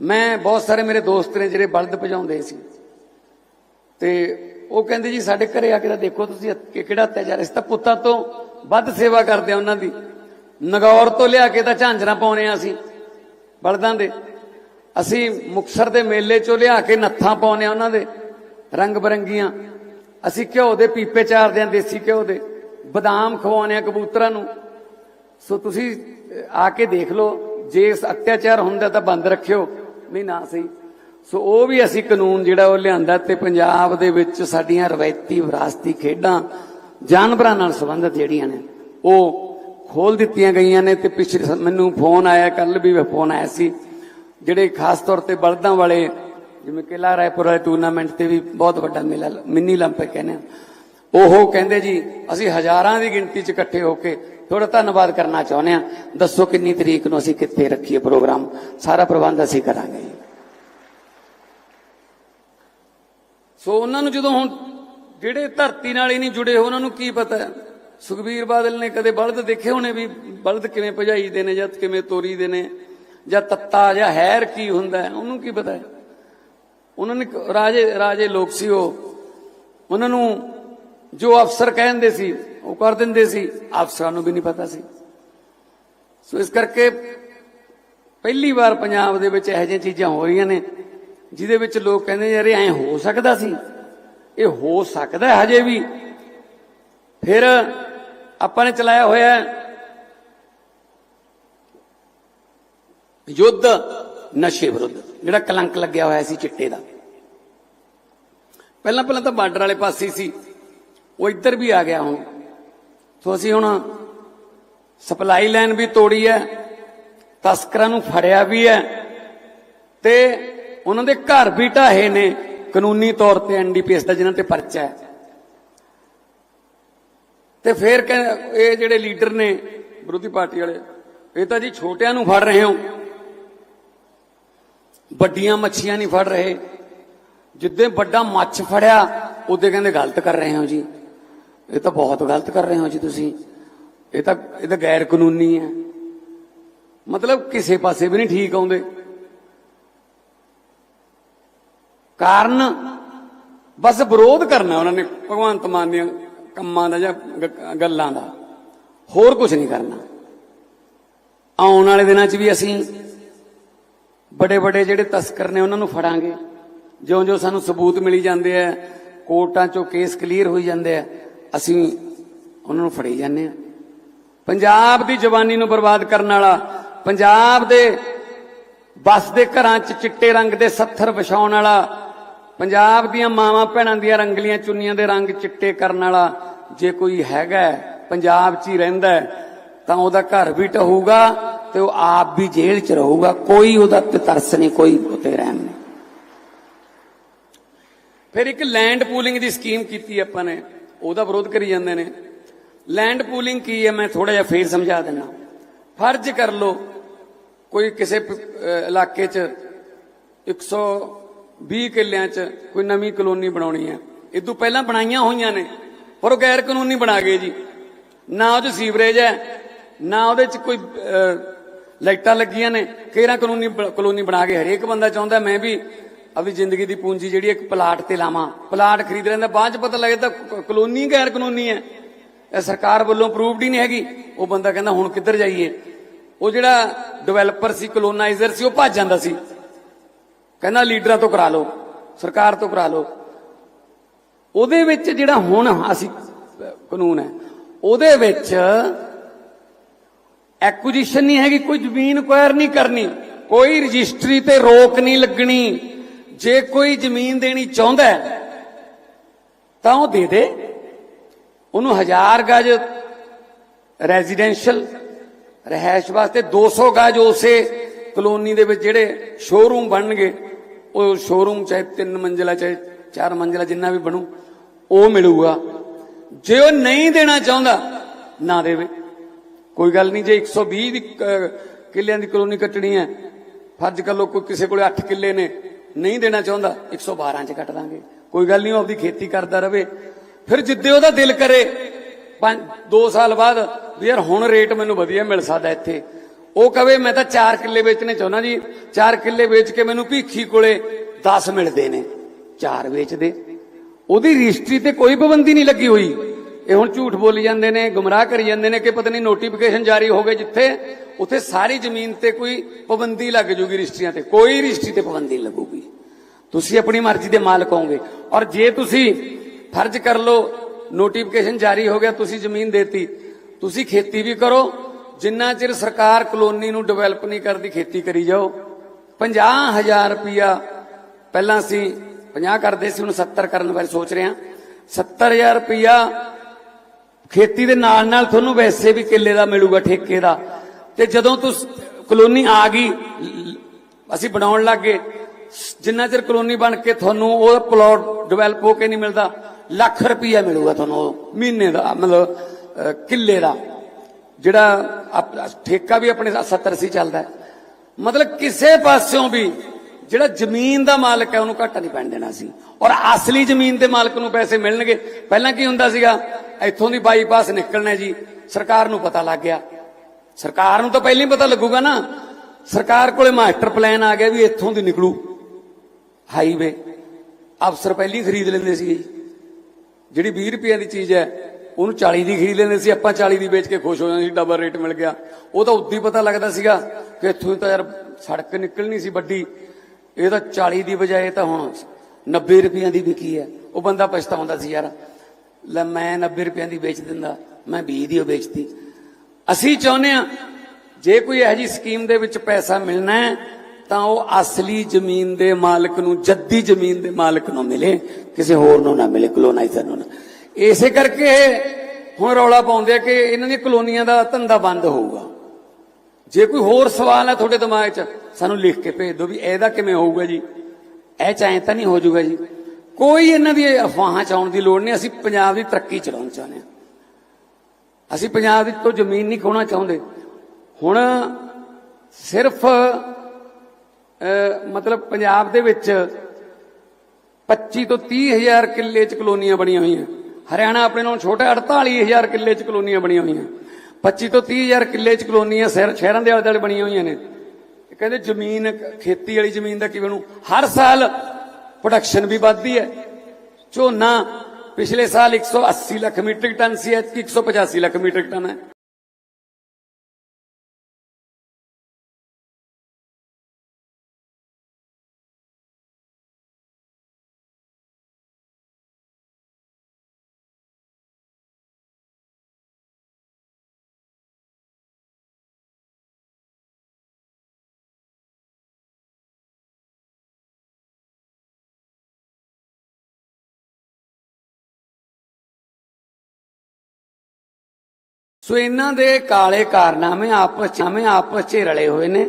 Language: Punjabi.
ਮੈਂ ਬਹੁਤ ਸਾਰੇ ਮੇਰੇ ਦੋਸਤ ਨੇ ਜਿਹੜੇ ਬਲਦ ਭਜਾਉਂਦੇ ਸੀ। ਤੇ ਉਹ ਕਹਿੰਦੇ ਜੀ, ਸਾਡੇ ਘਰੇ ਆ ਕੇ ਤਾਂ ਦੇਖੋ ਤੁਸੀਂ ਕਿਹੜਾ ਅਤਿਆਚਾਰ ਇਸ ਤਾਂ ਪੁੱਤਾਂ ਤੋਂ ਵੱਧ ਸੇਵਾ ਕਰਦੇ ਆ ਉਹਨਾਂ ਦੀ। ਨਗੌਰ ਤੋਂ ਲਿਆ ਕੇ ਤਾਂ ਝਾਂਜਰਾਂ ਪਾਉਣੇ ਆ ਅਸੀਂ, ਬਲਦਾਂ ਦੇ। ਅਸੀਂ ਮੁਕਸਰ ਦੇ ਮੇਲੇ ਚੋਂ ਲਿਆ ਕੇ ਨੱਥਾਂ ਪਾਉਣੇ ਆ ਉਹਨਾਂ ਦੇ ਰੰਗ ਬਰੰਗੀਆਂ ਅਸੀਂ ਘਿਓ ਦੇ ਪੀਪੇ ਚਾਰਦੇ ਆ ਦੇਸੀ ਘਿਓ ਦੇ। ਬਦਾਮ ਖਵਾਉਣੇ ਆ ਕਬੂਤਰਾਂ ਨੂੰ। ਸੋ ਤੁਸੀਂ ਆ ਕੇ ਦੇਖ ਲਓ, ਜੇ ਇਸ ਅਤਿਆਚਾਰ ਹੁੰਦਾ ਤਾਂ ਬੰਦ ਰੱਖਿਓ। ਨਹੀਂ ਨਾ ਸਹੀ ਸੋ ਉਹ ਵੀ ਅਸੀਂ ਕਾਨੂੰਨ ਜਿਹੜਾ ਉਹ ਲਿਆਂਦਾ ਤੇ ਪੰਜਾਬ ਦੇ ਵਿੱਚ ਸਾਡੀਆਂ ਰਵਾਇਤੀ ਵਿਰਾਸਤੀ ਖੇਡਾਂ ਜਾਨਵਰਾਂ ਨਾਲ ਸੰਬੰਧਿਤ ਜਿਹੜੀਆਂ ਨੇ, ਉਹ ਖੋਲ ਦਿੱਤੀਆਂ ਗਈਆਂ ਨੇ ਤੇ ਪਿਛਲੇ ਮੈਨੂੰ ਫੋਨ ਆਇਆ ਕੱਲ ਵੀ ਫੋਨ ਆਇਆ ਸੀ। ਜਿਹੜੇ ਖਾਸ ਤੌਰ ਤੇ ਬਲਦਾਂ ਵਾਲੇ, ਜਿਵੇਂ ਕਿਲਾ ਰਾਏਪੁਰ ਵਾਲੇ ਟੂਰਨਾਮੈਂਟ ਤੇ ਵੀ ਬਹੁਤ ਵੱਡਾ ਮੇਲਾ, ਮਿੰਨੀ ਲੰਪੇ ਕਹਿੰਦੇ ਉਹ ਕਹਿੰਦੇ ਜੀ, ਅਸੀਂ ਹਜ਼ਾਰਾਂ ਦੀ ਗਿਣਤੀ 'ਚ ਇਕੱਠੇ ਹੋ ਕੇ ਥੋੜਾ ਧੰਨਵਾਦ ਕਰਨਾ ਚਾਹੁੰਦੇ ਆ ਦੱਸੋ ਕਿੰਨੀ ਤਰੀਕ ਨੂੰ ਅਸੀਂ ਕਿੱਥੇ ਰੱਖੀਏ ਪ੍ਰੋਗਰਾਮ? ਸਾਰਾ ਪ੍ਰਬੰਧ ਅਸੀਂ ਕਰਾਂਗੇ। ਜੀ ਸੋ ਉਹਨਾਂ ਨੂੰ ਜਦੋਂ ਹੁਣ ਜਿਹੜੇ ਧਰਤੀ ਨਾਲ ਹੀ ਨਹੀਂ ਜੁੜੇ ਉਹਨਾਂ ਨੂੰ ਕੀ ਪਤਾ? ਸੁਖਬੀਰ ਬਾਦਲ ਨੇ ਕਦੇ ਬਲਦ ਦੇਖੇ ਹੋਣੇ ਵੀ ਬਲਦ ਕਿਵੇਂ ਭਜਾਈ ਦੇ ਨੇ ਜਾਂ ਕਿਵੇਂ ਤੋਰੀ ਦੇ ਨੇ? ਜਾਂ ਤੱਤਾ ਜਾਂ ਹੈਰ ਕੀ ਹੁੰਦਾ? ਉਹਨੂੰ ਕੀ ਪਤਾ? ਉਹਨਾਂ ਨੇ ਰਾਜੇ ਰਾਜੇ ਲੋਕ ਸੀ ਉਹ। ਉਹਨਾਂ ਨੂੰ ਜੋ ਅਫਸਰ ਕਹਿੰਦੇ ਸੀ ਉਹ ਕਰ ਦਿੰਦੇ ਸੀ। ਅਫਸਰਾਂ ਨੂੰ ਵੀ ਨਹੀਂ ਪਤਾ ਸੀ। ਸੋ ਇਸ ਕਰਕੇ ਪਹਿਲੀ ਵਾਰ ਪੰਜਾਬ ਦੇ ਵਿੱਚ ਇਹੋ ਜਿਹੀਆਂ ਚੀਜ਼ਾਂ ਹੋ ਰਹੀਆਂ ਨੇ, ਜਿਹਦੇ ਵਿੱਚ ਲੋਕ ਕਹਿੰਦੇ ਯਾਰ ਇਹ ਐ ਹੋ ਸਕਦਾ ਸੀ। ਇਹ ਹੋ ਸਕਦਾ ਹੈ ਹਜੇ ਵੀ। ਫਿਰ ਆਪਾਂ ਨੇ ਚਲਾਇਆ ਹੋਇਆ ਯੁੱਧ, ਨਸ਼ੇ ਵਿਰੁੱਧ, ਜਿਹੜਾ ਕਲੰਕ ਲੱਗਿਆ ਹੋਇਆ ਸੀ ਚਿੱਟੇ ਦਾ। ਪਹਿਲਾਂ ਪਹਿਲਾਂ ਤਾਂ ਬਾਰਡਰ ਵਾਲੇ ਪਾਸੇ ਸੀ। ਉਹ ਇੱਧਰ ਵੀ ਆ ਗਿਆ ਹੁਣ। ਸੋ ਅਸੀਂ ਹੁਣ ਸਪਲਾਈ ਲਾਈਨ ਵੀ ਤੋੜੀ ਹੈ, ਤਸਕਰਾਂ ਨੂੰ ਫੜਿਆ ਵੀ ਹੈ ਤੇ ਉਹਨਾਂ ਦੇ ਘਰ ਵੀ ਢਾਹੇ ਨੇ ਕਾਨੂੰਨੀ ਤੌਰ ਤੇ ਐਨਡੀਪੀਐਸ ਦਾ, ਜਿਨ੍ਹਾਂ ਤੇ ਪਰਚਾ ਹੈ। ਤੇ ਫਿਰ ਕਹਿ- ਇਹ ਜਿਹੜੇ ਲੀਡਰ ਨੇ ਵਿਰੋਧੀ ਪਾਰਟੀ ਵਾਲੇ, ਇਹ ਤਾਂ ਜੀ ਛੋਟਿਆਂ ਨੂੰ ਫੜ ਰਹੇ ਹੋ। ਵੱਡੀਆਂ ਮੱਛੀਆਂ ਨਹੀਂ ਫੜ ਰਹੇ। ਜਿੱਦੇ ਵੱਡਾ ਮੱਛ ਫੜਿਆ, ਉਹਦੇ ਕਹਿੰਦੇ ਗਲਤ ਕਰ ਰਹੇ ਹੋ ਜੀ। ਇਹ ਤਾਂ ਬਹੁਤ ਗਲਤ ਕਰ ਰਹੇ ਹੋ ਜੀ ਤੁਸੀਂ। ਇਹ ਤਾਂ ਇਹ ਤਾਂ ਗੈਰ ਕਾਨੂੰਨੀ ਹੈ। ਮਤਲਬ ਕਿਸੇ ਪਾਸੇ ਵੀ ਨਹੀਂ ਠੀਕ ਆਉਂਦੇ। ਕਾਰਨ, ਬਸ ਵਿਰੋਧ ਕਰਨਾ ਉਹਨਾਂ ਨੇ, ਭਗਵੰਤ ਮਾਨ ਦੀਆਂ ਕੰਮਾਂ ਦਾ ਜਾਂ ਗੱਲਾਂ ਦਾ। ਹੋਰ ਕੁਝ ਨਹੀਂ ਕਰਨਾ। ਆਉਣ ਵਾਲੇ ਦਿਨਾਂ 'ਚ ਵੀ ਅਸੀਂ ਵੱਡੇ ਵੱਡੇ ਜਿਹੜੇ ਤਸਕਰ ਨੇ ਉਹਨਾਂ ਨੂੰ ਫੜਾਂਗੇ। ਜਿਉਂ-ਜਿਉਂ ਸਾਨੂੰ ਸਬੂਤ ਮਿਲੀ ਜਾਂਦੇ ਆ, ਕੋਰਟਾਂ 'ਚੋਂ ਕੇਸ ਕਲੀਅਰ ਹੋਈ ਜਾਂਦੇ ਆ ਅਸੀਂ ਉਹਨਾਂ ਨੂੰ ਫੜੀ ਜਾਂਦੇ ਆ ਪੰਜਾਬ ਦੀ ਜਵਾਨੀ ਨੂੰ ਬਰਬਾਦ ਕਰਨ ਵਾਲਾ, ਪੰਜਾਬ ਦੇ ਬਸ ਦੇ ਘਰਾਂ 'ਚ ਚਿੱਟੇ ਰੰਗ ਦੇ ਸੱਥਰ ਵਿਛਾਉਣ ਵਾਲਾ, ਪੰਜਾਬ ਦੀਆਂ ਮਾਵਾਂ ਭੈਣਾਂ ਦੀਆਂ ਰੰਗਲੀਆਂ ਚੁੰਨੀਆਂ ਦੇ ਰੰਗ ਚਿੱਟੇ ਕਰਨ ਵਾਲਾ ਜੇ ਕੋਈ ਹੈਗਾ, ਪੰਜਾਬ 'ਚ ਹੀ ਰਹਿੰਦਾ ਤਾਂ ਉਹਦਾ ਘਰ ਵੀ ਟਹੂਗਾ ਤੇ ਉਹ ਆਪ ਵੀ ਜੇਲ੍ਹ 'ਚ ਰਹੂਗਾ। ਕੋਈ ਉਹਦਾ ਤੇ ਤਰਸ ਨਹੀਂ, ਕੋਈ ਉਤੇ ਰਹਿਮ ਨਹੀਂ। ਫਿਰ ਇੱਕ ਲੈਂਡ ਪੂਲਿੰਗ ਦੀ ਸਕੀਮ ਕੀਤੀ ਆਪਾਂ ਨੇ। ਉਹਦਾ ਵਿਰੋਧ ਕਰੀ ਜਾਂਦੇ ਨੇ। ਲੈਂਡ ਪੂਲਿੰਗ ਕੀ ਹੈ? ਮੈਂ ਥੋੜਾ ਜਿਹਾ ਫੇਰ ਸਮਝਾ ਦਿੰਦਾ। ਫਰਜ਼ ਕਰ ਲਓ, ਕੋਈ ਕਿਸੇ ਪ- ਅਹ, ਇਲਾਕੇ 'ਚ 120 ਕਿੱਲਿਆਂ 'ਚ ਕੋਈ ਨਵੀਂ ਕਲੋਨੀ ਬਣਾਉਣੀ ਹੈ। ਇਦੋਂ ਪਹਿਲਾਂ ਬਣਾਈਆਂ ਹੋਈਆਂ ਨੇ, ਪਰ ਉਹ ਗੈਰ ਕਾਨੂੰਨੀ ਬਣਾ ਗਏ ਜੀ। ਨਾ ਉਹ 'ਚ ਸੀਵਰੇਜ ਹੈ, ਨਾ ਉਹਦੇ 'ਚ ਕੋਈ ਲਾਈਟਾਂ ਲੱਗੀਆਂ ਨੇ। ਕਿਹੜਾ ਕਾਨੂੰਨੀ ਕਲੋਨੀ ਬਣਾ ਕੇ ਹਰੇਕ ਬੰਦਾ ਚਾਹੁੰਦਾ, ਮੈਂ ਵੀ ਆਪਣੀ ਜ਼ਿੰਦਗੀ ਦੀ ਪੂੰਜੀ ਜਿਹੜੀ ਇੱਕ ਪਲਾਟ ਤੇ ਲਾਵਾਂ। ਪਲਾਟ ਖਰੀਦ ਲੈਂਦਾ, ਬਾਅਦ 'ਚ ਪਤਾ ਲੱਗਦਾ ਕ- ਕਲੋਨੀ ਗੈਰ ਕਾਨੂੰਨੀ ਹੈ। ਇਹ ਸਰਕਾਰ ਵੱਲੋਂ ਅਪਰੂਵਡ ਹੀ ਨਹੀਂ ਹੈਗੀ। ਉਹ ਬੰਦਾ ਕਹਿੰਦਾ, ਹੁਣ ਕਿੱਧਰ ਜਾਈਏ? ਉਹ ਜਿਹੜਾ ਡਿਵੈਲਪਰ ਸੀ ਕਲੋਨਾਈਜ਼ਰ ਸੀ, ਉਹ ਭੱਜ ਜਾਂਦਾ ਸੀ। ਕਹਿੰਦਾ, ਲੀਡਰਾਂ ਤੋਂ ਕਰਾ ਲਓ, ਸਰਕਾਰ ਤੋਂ ਕਰਾ ਲਓ। ਉਹਦੇ ਵਿੱਚ ਜਿਹੜਾ ਹੁਣ ਅਸੀਂ, ਕਾਨੂੰਨ ਹੈ, ਉਹਦੇ ਵਿੱਚ ਐਕੁਜੀਸ਼ਨ ਨਹੀਂ ਹੈਗੀ, ਕੋਈ ਜ਼ਮੀਨ ਕੁਐਰ ਨਹੀਂ ਕਰਨੀ, ਕੋਈ ਰਜਿਸਟਰੀ ਤੇ ਰੋਕ ਨਹੀਂ ਲੱਗਣੀ। ਜੇ ਕੋਈ ਜ਼ਮੀਨ ਦੇਣੀ ਚਾਹੁੰਦਾ ਤਾਂ ਉਹ ਦੇ ਦੇ। ਉਹਨੂੰ ਹਜ਼ਾਰ ਗਜ ਰੈਜ਼ੀਡੈਂਸ਼ੀਅਲ ਰਹਿائش ਵਾਸਤੇ 200 ਗਜ ਉਸੇ ਕਲੋਨੀ ਦੇ ਵਿੱਚ ਜਿਹੜੇ ਸ਼ੋਰੂਮ ਬਣਨਗੇ, ਉਹ ਸ਼ੋਰੂਮ ਚਾਹੇ ਤਿੰਨ ਮੰਜ਼ਲਾ, ਚਾਹੇ ਚਾਰ ਮੰਜ਼ਲਾ ਜਿੰਨਾ ਵੀ ਬਣੂ, ਉਹ ਮਿਲੂਗਾ। ਜੇ ਉਹ ਨਹੀਂ ਦੇਣਾ ਚਾਹੁੰਦਾ, ਨਾ ਦੇਵੇ। ਕੋਈ ਗੱਲ ਨਹੀਂ, ਜੇ 120 ਦੀ ਕਿੱਲਿਆਂ ਦੀ ਕਲੋਨੀ ਕੱਟਣੀ ਹੈ, ਫਰਜ਼ ਕਰ ਲਓ ਕੋਈ ਕਿਸੇ ਕੋਲੇ 8 ਕਿੱਲੇ ਨੇ ਨਹੀਂ ਦੇਣਾ ਚਾਹੁੰਦਾ 112 ਚ ਕੱਟ ਦਾਂਗੇ। ਕੋਈ ਗੱਲ ਨਹੀਂ, ਉਹ ਆਪਦੀ ਖੇਤੀ ਕਰਦਾ ਰਵੇ। ਫਿਰ ਜਿੱਦੇ ਉਹਦਾ ਦਿਲ ਕਰੇ 2 ਸਾਲ ਬਾਅਦ, ਵੀ ਯਾਰ ਹੁਣ ਰੇਟ ਮੈਨੂੰ ਵਧੀਆ ਮਿਲ ਸਕਦਾ ਇੱਥੇ। ਉਹ ਕਵੇ, ਮੈਂ ਤਾਂ 4 ਕਿੱਲੇ ਵੇਚਣੇ ਚਾਹੁੰਦਾ ਜੀ। 4 ਕਿੱਲੇ ਵੇਚ ਕੇ ਮੈਨੂੰ ਭੀਖੀ ਕੋਲੇ 10 ਮਿਲਦੇ ਨੇ 4 ਵੇਚਦੇ। ਉਹਦੀ ਰਜਿਸਟਰੀ ਤੇ ਕੋਈ ਪਾਬੰਦੀ ਨਹੀਂ ਲੱਗੀ ਹੋਈ। ਇਹ ਹੁਣ ਝੂਠ ਬੋਲੀ ਜਾਂਦੇ ਨੇ, ਗੁੰਮਰਾਹ ਕਰੀ ਜਾਂਦੇ ਨੇ ਕਿ ਪਤਾ ਨਹੀਂ ਨੋਟੀਫਿਕੇਸ਼ਨ ਜਾਰੀ ਹੋ ਗਏ ਜਿੱਥੇ। ਉੱਥੇ ਸਾਰੀ ਜ਼ਮੀਨ ਤੇ ਕੋਈ ਪਾਬੰਦੀ ਲੱਗ ਜੂਗੀ ਰਜਿਸਟਰੀਆਂ ਤੇ। ਕੋਈ ਰਜਿਸਟਰੀ ਤੇ ਪਾਬੰਦੀ ਲੱਗੂਗੀ। ਤੁਸੀਂ ਆਪਣੀ ਮਰਜ਼ੀ ਦੇ ਮਾਲਕ ਹੋਗੇ ਔਰ ਜੇ ਤੁਸੀਂ ਫਰਜ਼ ਕਰ ਲਓ ਨੋਟੀਫਿਕੇਸ਼ਨ ਜਾਰੀ ਹੋ ਗਿਆ, ਤੁਸੀਂ ਜ਼ਮੀਨ ਦੇਤੀ, ਤੁਸੀਂ ਖੇਤੀ ਵੀ ਕਰੋ। ਜਿੰਨਾ ਚਿਰ ਸਰਕਾਰ ਕਲੋਨੀ ਨੂੰ ਡਿਵੈਲਪ ਨਹੀਂ ਕਰਦੀ, ਖੇਤੀ ਕਰੀ ਜਾਓ। 50000 ਰੁਪਇਆ ਪਹਿਲਾਂ ਅਸੀਂ 50 ਕਰਦੇ ਸੀ, ਹੁਣ 70 ਕਰਨ ਬਾਰੇ ਸੋਚ ਰਹੇ ਹਾਂ। 70000 ਰੁਪਇਆ ਖੇਤੀ ਦੇ ਨਾਲ ਨਾਲ ਤੁਹਾਨੂੰ ਵੈਸੇ ਵੀ ਕਿੱਲੇ ਦਾ ਮਿਲੂਗਾ, ਠੇਕੇ ਦਾ। ਤੇ ਜਦੋਂ ਤੁਸੀਂ ਕਲੋਨੀ ਆ ਗਈ ਅਸੀਂ ਬਣਾਉਣ ਲੱਗੇ ਜਿੰਨਾ ਚਿਰ ਕਲੋਨੀ ਬਣ ਕੇ ਤੁਹਾਨੂੰ ਉਹ ਪਲਾਟ ਡਿਵੈਲਪ ਹੋ ਕੇ ਨਹੀਂ ਮਿਲਦਾ, ਲੱਖ ਰੁਪਈਆ ਮਿਲੂਗਾ ਤੁਹਾਨੂੰ ਉਹ ਮਹੀਨੇ ਦਾ, ਮਤਲਬ ਕਿੱਲੇ ਦਾ। ਜਿਹੜਾ ਠੇਕਾ ਵੀ ਆਪਣੇ 70 ਸੀ ਚੱਲਦਾ ਮਤਲਬ ਕਿਸੇ ਪਾਸਿਓਂ ਵੀ ਜਿਹੜਾ ਜ਼ਮੀਨ ਦਾ ਮਾਲਕ ਹੈ, ਉਹਨੂੰ ਘਾਟਾ ਨਹੀਂ ਪੈਣ ਦੇਣਾ ਸੀ। ਔਰ ਅਸਲੀ ਜ਼ਮੀਨ ਦੇ ਮਾਲਕ ਨੂੰ ਪੈਸੇ ਮਿਲਣਗੇ। ਪਹਿਲਾਂ ਕੀ ਹੁੰਦਾ ਸੀਗਾ? ਇੱਥੋਂ ਦੀ ਬਾਈਪਾਸ ਨਿਕਲਣਾ ਜੀ। ਸਰਕਾਰ ਨੂੰ ਪਤਾ ਲੱਗ ਗਿਆ। ਸਰਕਾਰ ਨੂੰ ਤਾਂ ਪਹਿਲਾਂ ਹੀ ਪਤਾ ਲੱਗੂਗਾ ਨਾ। ਸਰਕਾਰ ਕੋਲੇ ਮਾਸਟਰ ਪਲਾਨ ਆ ਗਿਆ ਵੀ ਇੱਥੋਂ ਦੀ ਨਿਕਲੂ। ਹਾਈਵੇ। ਅਫਸਰ ਪਹਿਲੀ ਖਰੀਦ ਲੈਂਦੇ ਸੀ ਜਿਹੜੀ 20 ਰੁਪਏ ਦੀ ਚੀਜ਼ ਹੈ, ਉਹਨੂੰ 40 ਦੀ ਖਰੀਦ ਲੈਂਦੇ ਸੀ। ਆਪਾਂ 40 ਦੀ ਵੇਚ ਕੇ ਖੁਸ਼ ਹੋ ਜਾਂਦੇ ਸੀ, ਡਬਲ ਰੇਟ ਮਿਲ ਗਿਆ। ਉਹ ਤਾਂ ਉਦੋਂ ਹੀ ਪਤਾ ਲੱਗਦਾ ਸੀਗਾ ਕਿ ਇੱਥੋਂ ਹੀ ਤਾਂ ਯਾਰ ਸੜਕ ਨਿਕਲਣੀ ਸੀ ਵੱਡੀ। ਇਹ ਤਾਂ 40 ਦੀ ਬਜਾਏ ਤਾਂ ਹੁਣ 90 ਰੁਪਈਆਂ ਦੀ ਵਿਕੀ ਹੈ। ਉਹ ਬੰਦਾ ਪਛਤਾਉਂਦਾ ਸੀ, ਯਾਰ, ਲੈ ਮੈਂ 90 ਰੁਪਈਆਂ ਦੀ ਵੇਚ ਦਿੰਦਾ। ਮੈਂ 20 ਦੀ ਉਹ ਵੇਚਤੀ। ਅਸੀਂ ਚਾਹੁੰਦੇ ਆ ਜੇ ਕੋਈ ਇਹੋ ਜੀ ਸਕੀਮ ਦੇ ਵਿੱਚ ਪੈਸਾ ਮਿਲਣਾ ਹੈ, ਤਾਂ ਉਹ ਅਸਲੀ ਜ਼ਮੀਨ ਦੇ ਮਾਲਕ ਨੂੰ, ਜੱਦੀ ਜ਼ਮੀਨ ਦੇ ਮਾਲਕ ਨੂੰ ਮਿਲੇ, ਕਿਸੇ ਹੋਰ ਨੂੰ ਨਾ ਮਿਲੇ ਕਲੋਨਾਈਜ਼ਰ ਨੂੰ ਨਾ। ਇਸੇ ਕਰਕੇ ਹੁਣ ਰੌਲਾ ਪਾਉਂਦੇ ਆ ਕਿ ਇਹਨਾਂ ਦੀਆਂ ਕਲੋਨੀਆਂ ਦਾ ਧੰਦਾ ਬੰਦ ਹੋਊਗਾ। ਜੇ ਕੋਈ ਹੋਰ ਸਵਾਲ ਹੈ ਤੁਹਾਡੇ ਦਿਮਾਗ 'ਚ, ਸਾਨੂੰ ਲਿਖ ਕੇ ਭੇਜ ਦਿਓ ਵੀ ਇਹਦਾ ਕਿਵੇਂ ਹੋਊਗਾ ਜੀ। ਇਹ ਚਾਹੇ ਤਾਂ ਨਹੀਂ ਹੋ ਜਾਊਗਾ ਜੀ। ਕੋਈ ਇਹਨਾਂ ਦੀ ਅਫਵਾਹਾਂ ਚ ਆਉਣ ਦੀ ਲੋੜ ਨਹੀਂ, ਅਸੀਂ ਪੰਜਾਬ ਦੀ ਤਰੱਕੀ ਚਲਾਉਣਾ ਚਾਹੁੰਦੇ ਹਾਂ। ਅਸੀਂ ਪੰਜਾਬ ਦੀ ਤੋਂ ਜ਼ਮੀਨ ਨਹੀਂ ਖੋਣਾ ਚਾਹੁੰਦੇ। ਹੁਣ ਸਿਰਫ ਮਤਲਬ ਪੰਜਾਬ ਦੇ ਵਿੱਚ 25 ਤੋਂ 30 ਹਜ਼ਾਰ ਕਿੱਲੇ ਚ ਕਲੋਨੀਆਂ ਬਣੀਆਂ ਹੋਈਆਂ। ਹਰਿਆਣਾ ਆਪਣੇ ਨਾਲੋਂ ਛੋਟਾ 48 ਹਜ਼ਾਰ ਕਿੱਲੇ ਚ ਕਲੋਨੀਆਂ ਬਣੀਆਂ ਹੋਈਆਂ। 25 ਤੋਂ 30 ਹਜ਼ਾਰ ਕਿੱਲੇ ਚ ਕਲੋਨੀਆਂ ਸ਼ਹਿਰ- ਸ਼ਹਿਰਾਂ ਦੇ ਆਲੇ ਦੁਆਲੇ ਬਣੀਆਂ ਹੋਈਆਂ ਨੇ। ਕਹਿੰਦੇ ਜ਼ਮੀਨ, ਖੇਤੀ ਵਾਲੀ ਜ਼ਮੀਨ ਦਾ ਕਿਵੇਂ ਨੂੰ ਹਰ ਸਾਲ ਪ੍ਰੋਡਕਸ਼ਨ ਵੀ ਵੱਧਦੀ ਹੈ। ਝੋਨਾ ਪਿਛਲੇ ਸਾਲ 180 ਲੱਖ ਮੀਟ੍ਰਿਕ ਟਨ ਸੀ ਐਤਕੀ 185 ਲੱਖ ਮੀਟ੍ਰਿਕ ਟਨ ਹੈ ਸੋ ਇਹਨਾਂ ਦੇ ਕਾਲੇ ਕਾਰਨਾਮੇ ਆਪਸ ਚ ਆਪਸ ਚ ਰਲੇ ਹੋਏ ਨੇ।